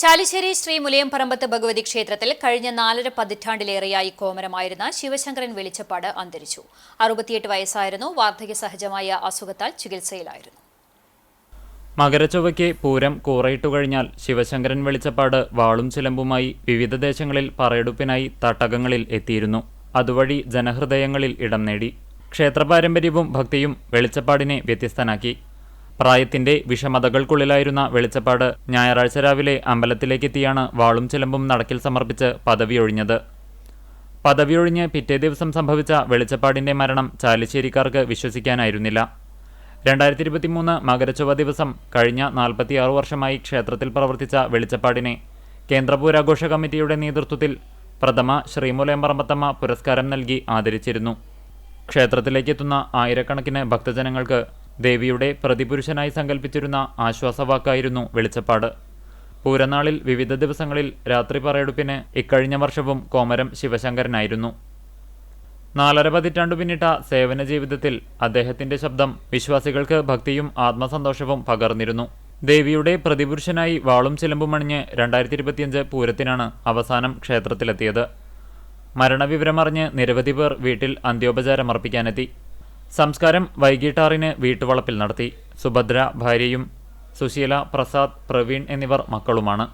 ചാലിശ്ശേരി ശ്രീ മുലയംപറമ്പത്ത് ഭഗവതി ക്ഷേത്രത്തിൽ കഴിഞ്ഞ നാലര പതിറ്റാണ്ടിലേറെയായി കോമരമായിരുന്ന ശിവശങ്കരൻ വെളിച്ചപ്പാട് അന്തരിച്ചു. അറുപത്തിയെട്ട് വയസ്സായിരുന്നു. വാർദ്ധക്യ സഹജമായ അസുഖത്താൽ ചികിത്സയിലായിരുന്നു. മകരച്ചൊവ്വയ്ക്ക് പൂരം കൂറയിട്ടു കഴിഞ്ഞാൽ ശിവശങ്കരൻ വെളിച്ചപ്പാട് വാളും ചിലമ്പുമായി വിവിധ ദേശങ്ങളിൽ പറയെടുപ്പിനായി തട്ടകങ്ങളിൽ എത്തിയിരുന്നു. അതുവഴി ജനഹൃദയങ്ങളിൽ ഇടം നേടി. ക്ഷേത്രപാരമ്പര്യവും ഭക്തിയും വെളിച്ചപ്പാടിനെ വ്യത്യസ്തനാക്കി. പ്രായത്തിന്റെ വിഷമതകൾക്കുള്ളിലായിരുന്ന വെളിച്ചപ്പാട് ഞായറാഴ്ച രാവിലെ അമ്പലത്തിലേക്കെത്തിയാണ് വാളും ചിലമ്പും നടക്കിൽ സമർപ്പിച്ച് പദവിയൊഴിഞ്ഞത്. പദവിയൊഴിഞ്ഞ് പിറ്റേ ദിവസം സംഭവിച്ച വെളിച്ചപ്പാടിന്റെ മരണം ചാലിശ്ശേരിക്കാർക്ക് വിശ്വസിക്കാനായിരുന്നില്ല. രണ്ടായിരത്തി ഇരുപത്തിമൂന്ന് മകരച്ചൊവ്വ ദിവസം കഴിഞ്ഞ നാൽപ്പത്തിയാറ് വർഷമായി ക്ഷേത്രത്തിൽ പ്രവർത്തിച്ച വെളിച്ചപ്പാടിനെ കേന്ദ്രപൂരാഘോഷ കമ്മിറ്റിയുടെ നേതൃത്വത്തിൽ പ്രഥമ ശ്രീമൂലയമ്പറമ്പത്തമ്മ പുരസ്കാരം നൽകി ആദരിച്ചിരുന്നു. ക്ഷേത്രത്തിലേക്കെത്തുന്ന ആയിരക്കണക്കിന് ഭക്തജനങ്ങൾക്ക് ദേവിയുടെ പ്രതിപുരുഷനായി സങ്കല്പിച്ചിരുന്ന ആശ്വാസവാക്കായിരുന്നു വെളിച്ചപ്പാട്. പൂരനാളിൽ വിവിധ ദിവസങ്ങളിൽ രാത്രി പറയെടുപ്പിന് ഇക്കഴിഞ്ഞ വർഷവും കോമരം ശിവശങ്കരനായിരുന്നു. നാലര പതിറ്റാണ്ടു പിന്നിട്ട സേവന ജീവിതത്തിൽ അദ്ദേഹത്തിന്റെ ശബ്ദം വിശ്വാസികൾക്ക് ഭക്തിയും ആത്മസന്തോഷവും പകർന്നിരുന്നു. ദേവിയുടെ പ്രതിപുരുഷനായി വാളും ചിലമ്പും അണിഞ്ഞ് രണ്ടായിരത്തി ഇരുപത്തിയഞ്ച് പൂരത്തിനാണ് അവസാനം ക്ഷേത്രത്തിലെത്തിയത്. മരണവിവരമറിഞ്ഞ് നിരവധി പേർ വീട്ടിൽ അന്ത്യോപചാരം അർപ്പിക്കാനെത്തി സംസ്കാരം വൈകിട്ടാറിന് വീട്ടുവളപ്പിൽ നടത്തി. സുഭദ്ര ഭാര്യയും സുശീല പ്രസാദ് പ്രവീൺ എന്നിവർ മക്കളുമാണ്.